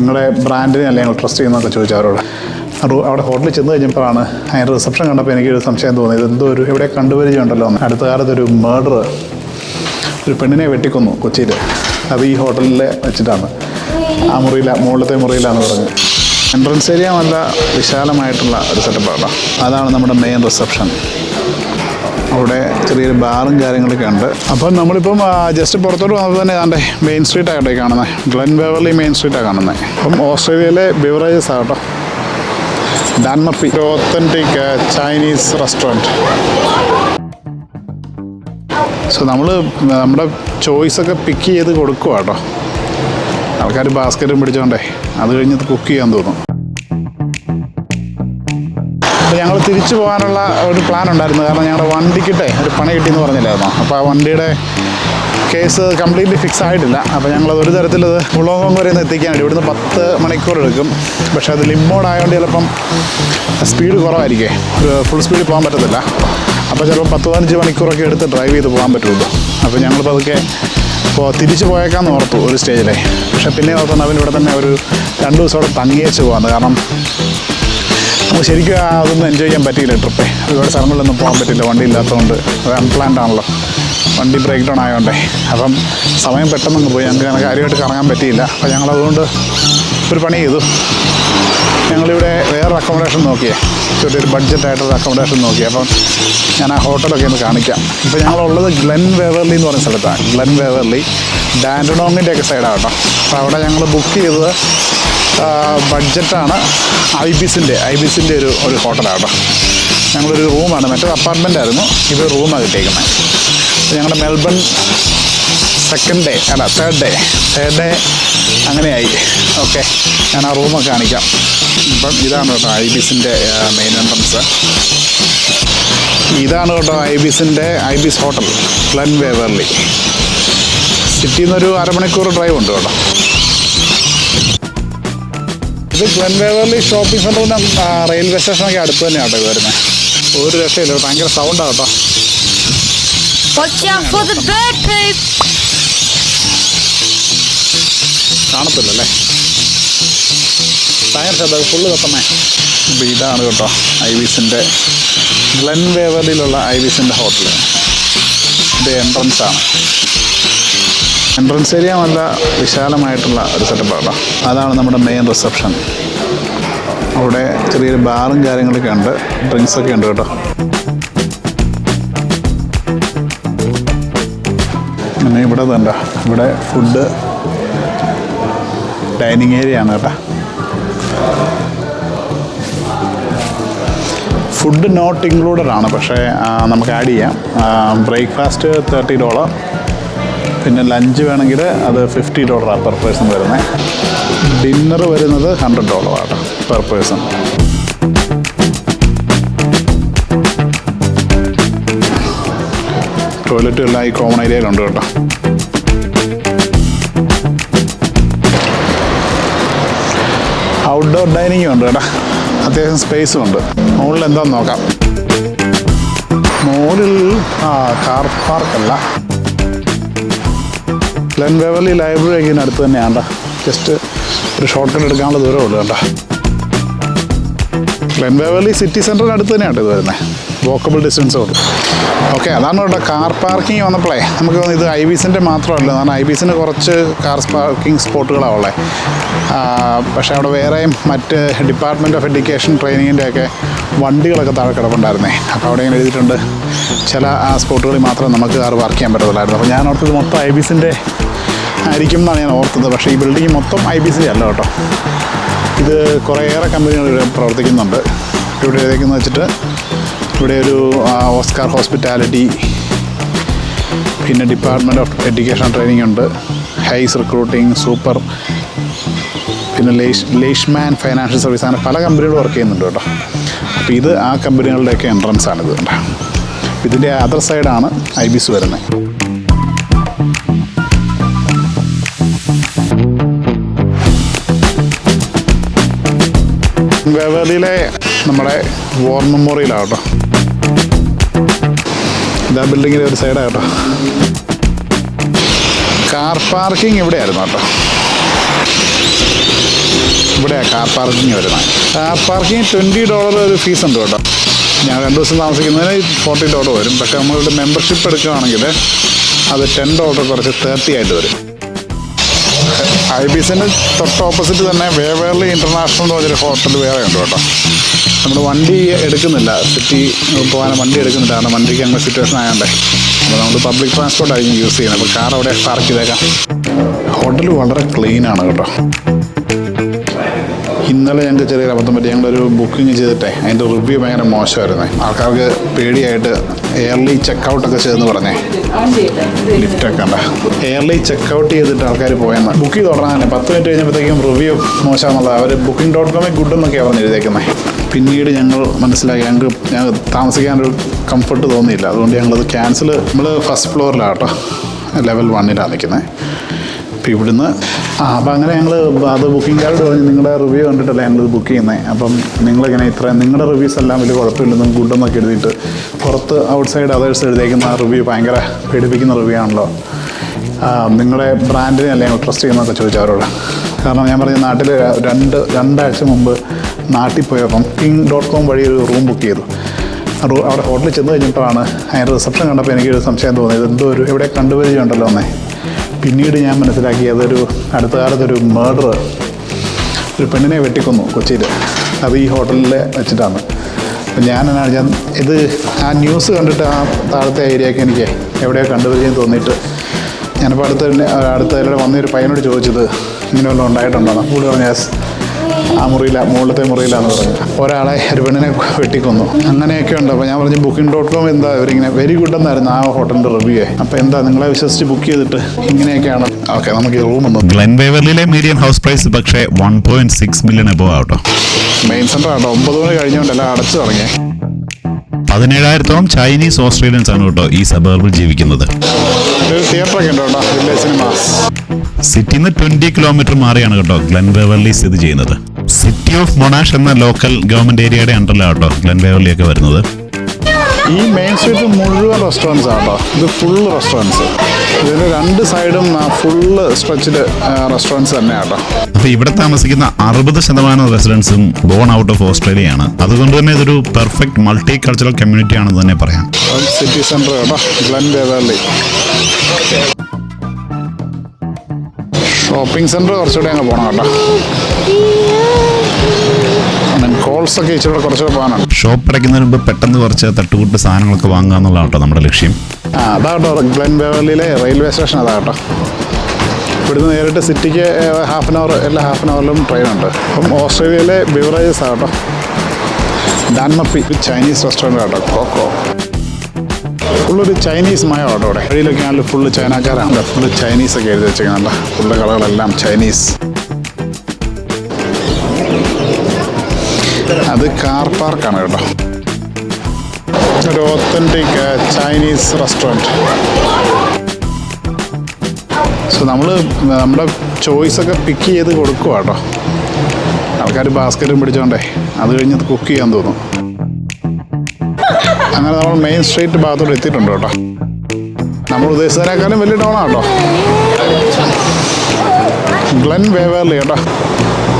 നിങ്ങളുടെ ബ്രാൻഡിനെ അല്ലേ ഞങ്ങൾ ട്രസ്റ്റ് ചെയ്യുന്നതൊക്കെ ചോദിച്ചു അവരോട്. അവിടെ ഹോട്ടലിൽ ചെന്ന് കഴിഞ്ഞപ്പോഴാണ് അതിന്റെ റിസപ്ഷൻ കണ്ടപ്പോൾ എനിക്കൊരു സംശയം തോന്നി എന്തോ ഒരു എവിടെ കണ്ടുപരിചയമുണ്ടല്ലോ. അടുത്ത കാലത്ത് ഒരു മേഡർ ഒരു പെണ്ണിനെ വെട്ടിക്കൊന്നു കൊച്ചിയിൽ. അത് ഈ ഹോട്ടലിൽ വെച്ചിട്ടാണ്. ആ മുറിയില മുകളിലത്തെ മുറിയിലാണെന്ന് പറഞ്ഞു. എൻട്രൻസ് ഏരിയ നല്ല വിശാലമായിട്ടുള്ള ഒരു സെറ്റപ്പാണ് അതാണ് നമ്മുടെ മെയിൻ റിസപ്ഷൻ അവിടെ ചെറിയൊരു ബാറും കാര്യങ്ങളൊക്കെ ഉണ്ട്. അപ്പം നമ്മളിപ്പം ജസ്റ്റ് പുറത്തോട്ട് വന്നപ്പോൾ തന്നെ അതിന്റെ മെയിൻ സ്ട്രീറ്റ് ആകട്ടെ കാണുന്നത് ഗ്ലെൻ ബെവർലി മെയിൻ സ്ട്രീറ്റാണ് കാണുന്നത് അപ്പം ഓസ്ട്രേലിയയിലെ beverages ആകട്ടോ Dan Murphy authentic Chinese restaurant so നമ്മൾ നമ്മുടെ ചോയ്സൊക്കെ പിക്ക് ചെയ്ത് കൊടുക്കുക കേട്ടോ ആൾക്കാർ ബാസ്ക്കറ്റും പിടിച്ചോണ്ടേ. അത് കഴിഞ്ഞ് കുക്ക് ചെയ്യാൻ തോന്നും. അപ്പോൾ ഞങ്ങൾ തിരിച്ചു പോകാനുള്ള ഒരു പ്ലാൻ ഉണ്ടായിരുന്നു. കാരണം ഞങ്ങളുടെ വണ്ടിക്കിട്ടേ ഒരു പണി കിട്ടിയെന്ന് പറഞ്ഞില്ലായിരുന്നു. അപ്പോൾ ആ വണ്ടിയുടെ കേസ് കംപ്ലീറ്റ്ലി ഫിക്സ് ആയിട്ടില്ല. അപ്പോൾ ഞങ്ങൾ ഒരു തരത്തിലത് മുളകം വരെ ഒന്ന് എത്തിക്കാനായിട്ട് ഇവിടുന്ന് പത്ത് മണിക്കൂർ എടുക്കും. പക്ഷേ അത് ലിമോഡ് ആയതുകൊണ്ട് ചിലപ്പം സ്പീഡ് കുറവായിരിക്കേ. ഫുൾ സ്പീഡിൽ പോകാൻ പറ്റത്തില്ല. അപ്പോൾ ചിലപ്പോൾ പത്ത് പതിനഞ്ച് മണിക്കൂറൊക്കെ എടുത്ത് ഡ്രൈവ് ചെയ്ത് പോകാൻ പറ്റുള്ളൂ. അപ്പോൾ ഞങ്ങൾ പതുക്കെ ഇപ്പോൾ തിരിച്ചു പോയേക്കാന്ന് ഓർത്തു ഒരു സ്റ്റേജിലെ പക്ഷേ പിന്നെ ഓർത്തു അവൻ ഇവിടെ തന്നെ ഒരു രണ്ട് ദിവസം അവിടെ തങ്ങിയേച്ച് പോകാമെന്ന് കാരണം നമുക്ക് ശരിക്കും അതൊന്നും എൻജോയ് ചെയ്യാൻ പറ്റിയില്ല ട്രിപ്പേ ഒരുപാട് സ്ഥലങ്ങളിലൊന്നും പോകാൻ പറ്റില്ല വണ്ടി ഇല്ലാത്തതുകൊണ്ട്. അത് അൺപ്ലാൻഡ് ആണല്ലോ. വണ്ടി ബ്രേക്ക് ഡൗൺ ആയതുകൊണ്ടേ അപ്പം സമയം പെട്ടെന്നൊന്ന് പോയി. ഞങ്ങൾക്ക് അങ്ങനെ കാര്യമായിട്ട് കറങ്ങാൻ പറ്റിയില്ല. അപ്പം ഞങ്ങൾ അതുകൊണ്ട് ഒരു പണി ചെയ്തു. ഞങ്ങളിവിടെ വേറൊരു അക്കോമഡേഷൻ നോക്കിയേ. ചെറിയൊരു ബഡ്ജറ്റായിട്ടൊരു അക്കോമഡേഷൻ നോക്കി അപ്പം ഞാൻ ആ ഹോട്ടലൊക്കെ ഒന്ന് കാണിക്കാം. ഇപ്പോൾ ഞങ്ങളുള്ളത് ഗ്ലെൻ വേവർലി എന്ന് പറയുന്ന സ്ഥലത്താണ്. ഗ്ലെൻ വേവർലി ഡാൻഡനോങ്ങിന്റെ സൈഡാണ് കേട്ടോ. അപ്പോൾ അവിടെ ഞങ്ങൾ ബുക്ക് ചെയ്തത് ബഡ്ജറ്റാണ് ഐ ബിസിന്റെ ഐ ബിസിന്റെ ഒരു ഒരു ഹോട്ടലാണ് കേട്ടോ ഞങ്ങളൊരു റൂമാണ് മറ്റൊരു അപ്പാർട്ട്മെന്റ് ആയിരുന്നു ഇത് റൂമാണ് കിട്ടിയേക്കുന്നത് ഞങ്ങളുടെ മെൽബൺ സെക്കൻഡ് ഡേ അല്ല തേർഡ് ഡേ തേർഡ് ഡേ അങ്ങനെയായി. ഓക്കെ ഞാൻ ആ റൂമൊക്കെ കാണിക്കാം. ഇപ്പം ഇതാണ് കേട്ടോ ഐ ബിസിന്റെ മെയിൻ എൻട്രൻസ്. ഇതാണ് കേട്ടോ ഐ ബിസിന്റെ Ibis hotel Glen Waverley. സിറ്റിയിൽ നിന്നൊരു അരമണിക്കൂർ ഡ്രൈവ് ഉണ്ട് കേട്ടോ. ഇത് ഗ്ലെൻ വേവർലി ഷോപ്പിംഗ് നിന്ന് റെയിൽവേ സ്റ്റേഷനൊക്കെ അടുത്ത് തന്നെയാണ് ആട്ടോ ഇത് വരുന്നത് ഒരു രക്ഷയില്ല ഭയങ്കര സൗണ്ടാണ് കേട്ടോ! കാണത്തില്ലല്ലേ? ഭയങ്കര ശബ്ദം ഫുള്ള് കത്തണേ ഇതാണ് കേട്ടോ ഐവിസിന്റെ ഗ്ലെൻ വേവലിലുള്ള ഐവിസിന്റെ ഹോട്ടൽ ഇത് എൻട്രൻസ് ആണ്. എൻട്രൻസ് ഏരിയ നല്ല വിശാലമായിട്ടുള്ള ഒരു സെറ്റപ്പാണ് അതാണ് നമ്മുടെ മെയിൻ റിസപ്ഷൻ അവിടെ ചെറിയൊരു ബാറും കാര്യങ്ങളൊക്കെ ഉണ്ട്. ഡ്രിങ്ക്സൊക്കെ ഉണ്ട് കേട്ടോ. പിന്നെ ഇവിടെ തന്നെ ഇവിടെ ഫുഡ് ഡൈനിങ് ഏരിയ ആണ് കേട്ടോ. ഫുഡ് നോട്ട് ഇൻക്ലൂഡഡ് ആണ് പക്ഷേ നമുക്ക് ആഡ് ചെയ്യാം. ബ്രേക്ക്ഫാസ്റ്റ് തേർട്ടി ഡോളർ പിന്നെ ലഞ്ച് വേണമെങ്കിൽ അത് ഫിഫ്റ്റി ഡോളറാണ് പെർ പേഴ്സൺ വരുന്നത് ഡിന്നർ വരുന്നത് ഹൺഡ്രഡ് ഡോളറാണ് പെർ പേഴ്സൺ ടോയ്ലറ്റും എല്ലാം ഈ കോമൺ ഏരിയയിലുണ്ട് കേട്ടോ. ഔട്ട്ഡോർ ഡൈനിങ്ങും ഉണ്ട് കേട്ടോ. അത്യാവശ്യം സ്പേസും ഉണ്ട്. മുകളിൽ എന്താന്ന് നോക്കാം. മുകളിൽ ആ കാർ പാർക്കല്ല ഗ്ലെൻ വേവലി ലൈബ്രറി ഒക്കെ ഇതിനടുത്ത് തന്നെയാണ് ജസ്റ്റ് ഒരു ഷോർട്ട് കട്ട് എടുക്കാനുള്ള ദൂരമേ ഉള്ളൂ കേട്ടോ ഗ്ലെൻ വേവലി സിറ്റി സെന്ററിന് അടുത്ത് തന്നെയാണ് ഇത് വരുന്നത് വോക്കബിൾ ഡിസ്റ്റൻസ് ഉള്ളൂ. ഓക്കെ അതാണ് കേട്ടോ കാർ പാർക്കിംഗ് വന്നപ്പോഴേ നമുക്ക് ഇത് ഐ ബിസിന്റെ മാത്രമല്ല. കാരണം ഐ ബിസിന് കുറച്ച് കാർ പാർക്കിംഗ് സ്പോട്ടുകളാണ് ഉള്ളത് പക്ഷേ അവിടെ വേറെയും മറ്റ് ഡിപ്പാർട്ട്മെന്റ് ഓഫ് എഡ്യൂക്കേഷൻ ട്രെയിനിങ്ങിന്റെ ഒക്കെ വണ്ടികളൊക്കെ താഴെ കിടപ്പുണ്ടായിരുന്നേ. അപ്പോൾ അവിടെ ഇങ്ങനെ എഴുതിയിട്ടുണ്ട്. ചില ആ സ്പോട്ടുകളിൽ മാത്രം നമുക്ക് കാർ പാർക്ക് ചെയ്യാൻ പറ്റത്തില്ലായിരുന്നു. അപ്പോൾ ഞാൻ ഓർത്തത് മൊത്തം ഐ ബിസിന്റെ ആയിരിക്കും എന്നാണ് ഞാൻ ഓർത്തത്. പക്ഷേ ഈ ബിൽഡിംഗ് മൊത്തം ഐ ബി സി അല്ല കേട്ടോ. ഇത് കുറേയേറെ കമ്പനികൾ ഇവിടെ പ്രവർത്തിക്കുന്നുണ്ട്. ഇവിടെ ഏതൊക്കെയെന്ന് വെച്ചിട്ട് ഇവിടെ ഒരു ഓസ്കാർ ഹോസ്പിറ്റാലിറ്റി പിന്നെ ഡിപ്പാർട്ട്മെന്റ് ഓഫ് എഡ്യൂക്കേഷൻ ട്രെയിനിങ് ഉണ്ട്. ഹൈസ് റിക്രൂട്ടിംഗ് സൂപ്പർ പിന്നെ ലേഷ് ലേഷ്മാൻ ഫൈനാൻഷ്യൽ സർവീസ് അങ്ങനെ പല കമ്പനികളും വർക്ക് ചെയ്യുന്നുണ്ട് കേട്ടോ. അപ്പോൾ ഇത് ആ കമ്പനികളുടെയൊക്കെ എൻട്രൻസ് ആണ് ഇത് ഇതിന്റെ അതർ സൈഡാണ് ഐ ബിസ് വരുന്നത്. വേവേലിയിലെ നമ്മുടെ വോർ മെമ്മോറിയലാണ് കേട്ടോ. ഇതാ ബിൽഡിങ്ങിന്റെ ഒരു സൈഡാണ് കാർ പാർക്കിംഗ് ഇവിടെയായിരുന്നു കേട്ടോ. ഇവിടെയാണ് കാർ പാർക്കിംഗ് വരുന്നത്. കാർ പാർക്കിംഗ് ട്വന്റി ഡോളർ ഒരു ഫീസ് ഉണ്ട് കേട്ടോ. ഞാൻ രണ്ട് ദിവസം താമസിക്കുന്നതിന് ഫോർട്ടി ഡോളർ വരും. പക്ഷേ നമ്മളിവിടെ മെമ്പർഷിപ്പ് എടുക്കുകയാണെങ്കിൽ അത് ടെൻ ഡോളർ കുറച്ച് തേർട്ടി ആയിട്ട് വരും. ഐ ബി എസിന്റെ തൊട്ട് ഓപ്പോസിറ്റ് തന്നെ വേവേർലി ഇന്റർനാഷണൽ എന്ന് പറഞ്ഞൊരു ഹോട്ടൽ വേറെ ഉണ്ട് കേട്ടോ. നമ്മൾ വണ്ടി എടുക്കുന്നില്ല. സിറ്റി പോകാൻ വണ്ടി എടുക്കുന്നില്ല. കാരണം വണ്ടിക്ക് അങ്ങനെ സിറ്റുവേഷൻ ആയതുകൊണ്ടേ അപ്പോൾ നമ്മൾ പബ്ലിക് ട്രാൻസ്പോർട്ട് ആയിരിക്കും യൂസ് ചെയ്യുന്നത്. അപ്പോൾ കാർ അവിടെ പാർക്ക് ചെയ്തേക്കാം. ഹോട്ടൽ വളരെ ക്ലീൻ ആണ് കേട്ടോ. ഇന്നലെ ഞങ്ങൾക്ക് ചെറിയൊരു അബദ്ധം പറ്റി. ഞങ്ങളൊരു ബുക്കിംഗ് ചെയ്തിട്ടേ. അതിന്റെ റിവ്യൂ ഭയങ്കര മോശമായിരുന്നേ. ആൾക്കാർക്ക് പേടിയായിട്ട് എയർലി ചെക്കൗട്ടൊക്കെ ചെയ്തെന്ന് പറഞ്ഞേ. ലിഫ്റ്റൊക്കെ ഉണ്ട് എയർലി ചെക്കൗട്ട് ചെയ്തിട്ട് ആൾക്കാർ പോയെന്ന്. ബുക്ക് ചെയ്ത് തുടങ്ങാൻ തന്നെ. പത്ത് മിനിറ്റ് കഴിഞ്ഞപ്പോഴത്തേക്കും റിവ്യൂ മോശമാണെന്നുള്ളത് അവർ ബുക്കിംഗ് ഡോട്ട് കോമിൽ ഗുഡ് എന്നൊക്കെയാണ് പറഞ്ഞ് എഴുതിയേക്കുന്നത് പിന്നീട് ഞങ്ങൾ മനസ്സിലാക്കി ഞങ്ങൾക്ക് ഞങ്ങൾ താമസിക്കാനൊരു കംഫർട്ട് തോന്നിയില്ല. അതുകൊണ്ട് ഞങ്ങളത് ക്യാൻസൽ നമ്മൾ ഫസ്റ്റ് ഫ്ലോറിലാണ് കേട്ടോ ലെവൽ വണ്ണിലാണ് നിൽക്കുന്നത് അപ്പോൾ ഇവിടുന്ന്. ആ അപ്പോൾ അങ്ങനെ ഞങ്ങൾ അത് ബുക്കിംഗ് കാർഡ് പറഞ്ഞ് നിങ്ങളുടെ റിവ്യൂ കണ്ടിട്ടല്ലേ ഞങ്ങളിത് ബുക്ക് ചെയ്യുന്നത് അപ്പം നിങ്ങളിങ്ങനെ ഇത്ര നിങ്ങളുടെ റിവ്യൂസ് എല്ലാം വലിയ കുഴപ്പമില്ലെന്നും ഗുഡെന്നൊക്കെ എഴുതിയിട്ട് പുറത്ത് ഔട്ട് സൈഡ് അതേഴ്സ് എഴുതിയേക്കുന്ന റിവ്യൂ ഭയങ്കര പേടിപ്പിക്കുന്ന റിവ്യൂ ആണല്ലോ. ആ, നിങ്ങളുടെ ബ്രാൻഡിനെ അല്ലേ ട്രസ്റ്റ് ചെയ്യുന്നതൊക്കെ ചോദിച്ചു അവരോട്. കാരണം ഞാൻ പറഞ്ഞ നാട്ടിൽ രണ്ട് രണ്ടാഴ്ച മുമ്പ് നാട്ടിൽ പോയപ്പം കിങ് ഡോട്ട് കോം വഴി ഒരു റൂം ബുക്ക് ചെയ്തു. ആ അവിടെ ഹോട്ടലിൽ ചെന്ന് കഴിഞ്ഞിട്ടാണ് അതിന്റെ റിസപ്ഷൻ കണ്ടപ്പോൾ എനിക്കൊരു സംശയം തോന്നിയത്. എന്തോ ഒരു എവിടെ കണ്ടുപരിചയം ഉണ്ടല്ലോ എന്നേ പിന്നീട് ഞാൻ മനസ്സിലാക്കി അതൊരു അടുത്ത കാലത്തൊരു മേഡർ ഒരു പെണ്ണിനെ വെട്ടിക്കൊന്നു കൊച്ചിയിൽ അത് ഈ ഹോട്ടലിൽ വെച്ചിട്ടാണ്. അപ്പം ഞാൻ എന്നാണ് ഞാൻ ഇത് ആ ന്യൂസ് കണ്ടിട്ട് ആ താഴത്തെ ഏരിയയൊക്കെ എനിക്ക് എവിടെയോ കണ്ടുപരിചയം തോന്നിയിട്ട് ഞാനിപ്പോൾ അടുത്ത് അടുത്ത വന്ന ഒരു പയ്യനോട് ചോദിച്ചത് ഇങ്ങനെ വല്ലതും ഉണ്ടായിട്ടുണ്ടോ? പുള്ളി പറഞ്ഞു. ആ മുറിയില്ല മുകളിലത്തെ മുറിയിലാന്ന് പറഞ്ഞു. ഒരാളെ ഒരു പെണ്ണിനെ വെട്ടിക്കൊന്നു. അങ്ങനെയൊക്കെ ഉണ്ട്. അപ്പോൾ ഞാൻ പറഞ്ഞു ബുക്കിംഗ് ഡോട്ട് കോം എന്താ? ഇവരിങ്ങനെ വെരി ഗുഡ് എന്നായിരുന്നു ആ ഹോട്ടലിന്റെ റിവ്യൂ അപ്പോൾ എന്താ നിങ്ങളെ വിശ്വസിച്ച് ബുക്ക് ചെയ്തിട്ട് ഇങ്ങനെയൊക്കെയാണ്? ഓക്കെ നമുക്ക് ഈ റൂം ഒന്ന് ഗ്ലെൻ വേവർലിയിലെ മീഡിയം ഹൗസ് പ്രൈസ് പക്ഷേ one point six million above ആവട്ടോ main centre ആട്ടോ ഒമ്പത് മണി കഴിഞ്ഞുകൊണ്ടല്ല അടച്ചു തുടങ്ങി പതിനേഴായിരത്തോളം ചൈനീസ് ഓസ്ട്രേലിയൻസ് ആണ് കേട്ടോ ഈ സബർബിൽ ജീവിക്കുന്നത്. സിറ്റിന്ന് ട്വന്റി കിലോമീറ്റർ മാറിയാണ് കേട്ടോ ഗ്ലെൻ വേവർലി സ്ഥിതി ചെയ്യുന്നത്. സിറ്റി ഓഫ് മൊണാഷ് എന്ന ലോക്കൽ ഗവൺമെന്റ് ഏരിയയുടെ അണ്ടറിലാണ് കേട്ടോ ഗ്ലെൻ വേവലിയൊക്കെ ഒക്കെ വരുന്നത്. ഈ മെയിൻ സ്ട്രീറ്റ് മുഴുവൻ റെസ്റ്റോറൻസ് ആട്ടോ ഇത് ഫുൾ റെസ്റ്റോറൻസ് ഇതിന് രണ്ട് സൈഡും ഫുള്ള് സ്ട്രെച്ചിൽ റെസ്റ്റോറന്റ്സ് തന്നെയാട്ടോ. അപ്പൊ ഇവിടെ താമസിക്കുന്ന അറുപത് ശതമാനം റെസിഡൻസും ബോൺ ഔട്ട് ഓഫ് ഓസ്ട്രേലിയ ആണ്. അതുകൊണ്ട് തന്നെ ഇതൊരു പെർഫെക്റ്റ് മൾട്ടി കൾച്ചറൽ കമ്മ്യൂണിറ്റി ആണെന്ന് തന്നെ പറയാം. സിറ്റി സെന്റർ കേട്ടോ ഗ്ലൻ ബേവേർലി ഷോപ്പിംഗ് സെന്റർ കുറച്ചുകൂടെ അങ്ങ് പോകണം കേട്ടോ. കോൾസ് ഒക്കെ ഇച്ചിരി കുറച്ചുകൂടെ പോകാനാണ് ഷോപ്പ് അടയ്ക്കുന്നതിന് മുമ്പ് പെട്ടെന്ന് കുറച്ച് തട്ടുകൂട്ട് സാധനങ്ങളൊക്കെ വാങ്ങുക എന്നുള്ളതാണ് കേട്ടോ നമ്മുടെ ലക്ഷ്യം. ആ അതാ കേട്ടോ ഗ്ലൻ ബേവേർലിയിലെ റെയിൽവേ സ്റ്റേഷൻ അതാ കേട്ടോ. ഇവിടുന്ന് നേരിട്ട് സിറ്റിക്ക് ഹാഫ് ആൻ അവർ എല്ലാ ഹാഫ് ആൻ അവറിലും ട്രെയിൻ ഉണ്ട്. അപ്പം ഓസ്ട്രേലിയയിലെ ബിവറേജസ് ആട്ടോ ഡാൻമപ്പി ചൈനീസ് റെസ്റ്റോറന്റ് ആട്ടോ കോക്കോ ഫുള്ളൊരു ചൈനീസ് മയം കേട്ടോ അവിടെ വഴിയിലൊക്കെ ആണെങ്കിൽ ഫുള്ള് ചൈനക്കാരാണ്. ഫുള്ള് ചൈനീസ് ഒക്കെ എഴുതി വെച്ചേക്കുന്നുണ്ട് ഫുള്ള് കളകളെല്ലാം ചൈനീസ്. അത് കാർ പാർക്കാണ് കേട്ടോ. ഒരു ഒത്തന്റിക് ചൈനീസ് റെസ്റ്റോറന്റ്. സോ നമ്മൾ നമ്മുടെ ചോയ്സൊക്കെ പിക്ക് ചെയ്ത് കൊടുക്കുക കേട്ടോ. ആൾക്കാർ ബാസ്ക്കറ്റും പിടിച്ചോണ്ടേ. അത് കഴിഞ്ഞ് കുക്ക് ചെയ്യാൻ തോന്നും. അങ്ങനെ നമ്മൾ മെയിൻ സ്ട്രീറ്റ് ഭാഗത്തോട്ട് എത്തിയിട്ടുണ്ട് കേട്ടോ. നമ്മൾ ഉദ്ദേശിച്ചതിനേക്കാളും വലിയ ടൗണാണ് കേട്ടോ. ഗ്ലെൻ വേവേർലി കേട്ടോ.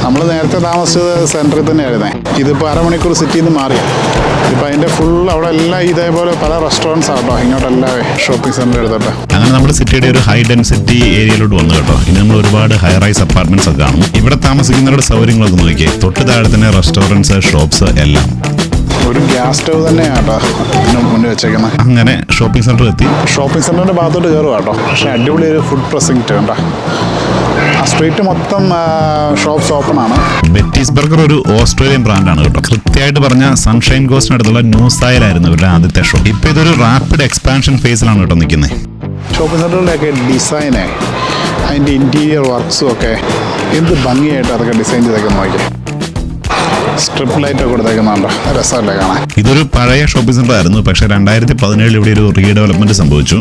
നമ്മൾ നേരത്തെ താമസിച്ചത് സെന്ററിൽ തന്നെയായിരുന്നേ. ഇതിപ്പോൾ അരമണിക്കൂർ സിറ്റിയിൽ നിന്ന് മാറി. ഇപ്പം അതിന്റെ ഫുൾ അവിടെ എല്ലാം ഇതേപോലെ പല റെസ്റ്റോറന്റ്സ് ആട്ടോ ഇങ്ങോട്ടെല്ലാം ഷോപ്പിംഗ് സെന്റർ എടുത്തിട്ട്. അങ്ങനെ നമ്മുടെ സിറ്റിയുടെ ഒരു ഹൈ ഡെൻസിറ്റി ഏരിയയിലോട്ട് വന്നു കേട്ടോ. ഇനി നമ്മൾ ഒരുപാട് ഹൈ റൈസ് അപ്പാർട്ട്മെന്റ്സ് ഒക്കെ കാണും. ഇവിടെ താമസിക്കുന്നവരുടെ സൗകര്യങ്ങളൊക്കെ നോക്കിയേ. തൊട്ട് താഴെ തന്നെ റെസ്റ്റോറന്റ്സ് ഷോപ്സ് എല്ലാം. ഒരു ഗ്യാസ് സ്റ്റവ് തന്നെയാണ് കേട്ടോ ഇതിന് മുന്നിൽ വെച്ചേക്കുന്നത് അങ്ങനെ ഷോപ്പിംഗ് സെന്റർ എത്തി. ഷോപ്പിംഗ് സെന്ററിന്റെ ഭാഗത്തോട്ട് കയറുക കേട്ടോ. പക്ഷേ അടിപൊളി ഒരു ഫുഡ് പ്രസിംഗ് കണ്ടോ? ആ സ്ട്രീറ്റ് മൊത്തം ഷോപ്സ് ഓപ്പൺ ആണ്. ബെറ്റീസ് ബർഗർ ഒരു ഓസ്ട്രേലിയൻ ബ്രാൻഡാണ് കേട്ടോ. കൃത്യമായിട്ട് പറഞ്ഞ സൺഷൈൻ കോസ്റ്റിനടുത്തുള്ള ന്യൂ ആയാലായിരുന്നു ഇവരുടെ ആദ്യത്തെ ഷോ ഇപ്പൊ ഇതൊരു റാപ്പിഡ് എക്സ്പാൻഷൻ ഫേസിലാണ് കേട്ടോ നിൽക്കുന്നത് ഷോപ്പിംഗ് സെന്ററിന്റെയൊക്കെ ഡിസൈനേ അതിന്റെ ഇന്റീരിയർ വർക്ക്സും ഒക്കെ എന്ത് ഭംഗിയായിട്ട് അതൊക്കെ ഡിസൈൻ ചെയ്തൊക്കെ നോക്കി സ്ട്രിപ്പ് ലൈറ്റ് കൊടുത്തേക്കുന്നുണ്ട്. രസമല്ലേ കാണാൻ. ഇതൊരു പഴയ ഷോപ്പിംഗ് സെന്റർ ആയിരുന്നു പക്ഷേ രണ്ടായിരത്തി പതിനേഴിൽ ഇവിടെ ഒരു റീഡെവലപ്മെന്റ് സംഭവിച്ചു.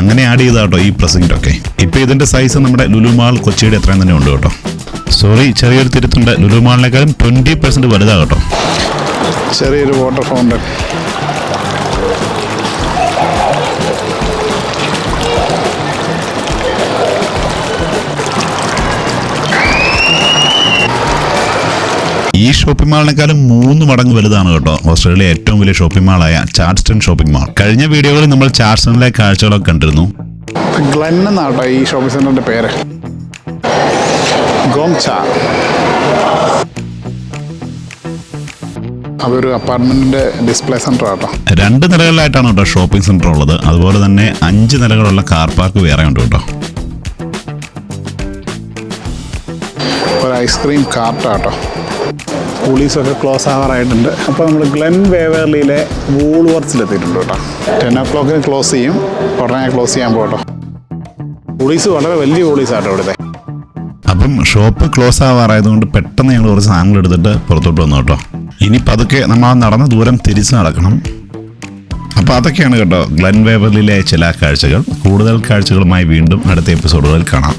അങ്ങനെ ആഡ് ചെയ്താട്ടോ ഈ പ്രസന്റ് ഒക്കെ. ഇപ്പൊ ഇതിന്റെ സൈസ് നമ്മുടെ ലുലുമാൾ കൊച്ചിയുടെ എത്രയും തന്നെ ഉണ്ട് കേട്ടോ. സോറി ചെറിയൊരു തിരുത്തുണ്ട്. ലുലുമാളിനേക്കാളും ട്വന്റി പെർസെന്റ് വലുതാ കേട്ടോ. ചെറിയൊരു വാട്ടർ ഫൗണ്ടൻ ഈ ഷോപ്പിംഗ് മാളിനേക്കാളും മൂന്ന് മടങ്ങ് വലുതാണ് കേട്ടോ. ഓസ്ട്രേലിയ ഏറ്റവും വലിയ ഷോപ്പിംഗ് മാളായ ചാർസ്റ്റൺ ഷോപ്പിംഗ് മാൾ കഴിഞ്ഞ വീഡിയോകളിൽ നമ്മൾ ചാർസ്റ്റണിലെ കാഴ്ചകളൊക്കെ കണ്ടിരുന്നു. ഗ്ലെൻ എന്നാട്ടോ ഈ ഷോപ്പിംഗ് സെന്ററിന്റെ പേര്. ഗോംച. അതൊരു അപ്പാർട്ട്മെന്റിന്റെ ഡിസ്പ്ലേ സെന്റർ ആട്ടോ. രണ്ട് നിലകളിലായിട്ടാണ് കേട്ടോ ഷോപ്പിംഗ് സെന്റർ ഉള്ളത്. അതുപോലെ തന്നെ അഞ്ച് നിലകളുള്ള കാർ പാർക്ക് വേറെ ഉണ്ട് കേട്ടോ. ഒരു ഐസ്ക്രീം കാർട്ടാട്ടോ പോലീസൊക്കെ ക്ലോസ് ആവാറായിട്ടുണ്ട്. അപ്പോൾ നമ്മൾ ഗ്ലെൻ വേവേർലിയിലെ വൂൾ വർക്സിലെത്തിയിട്ടുണ്ട് കേട്ടോ. ടെൻ ഓ ക്ലോക്കിന് ക്ലോസ് ചെയ്യും. ഉടനെ ക്ലോസ് ചെയ്യാൻ പോകട്ടോ. പോലീസ് വളരെ വലിയ പോലീസാട്ടോ ഇവിടുത്തെ. അപ്പം ഷോപ്പ് ക്ലോസ് ആവാറായതുകൊണ്ട് പെട്ടെന്ന് ഞങ്ങൾ കുറച്ച് സാധനങ്ങൾ എടുത്തിട്ട് പുറത്തോട്ട് വന്നു കേട്ടോ. ഇനി പതുക്കെ നമ്മൾ നടന്ന ദൂരം തിരിച്ചു നടക്കണം. അപ്പോൾ അതൊക്കെയാണ് കേട്ടോ ഗ്ലെൻ വേവറിലെ ചില കാഴ്ചകൾ. കൂടുതൽ കാഴ്ചകളുമായി വീണ്ടും അടുത്ത എപ്പിസോഡുകളിൽ കാണാം.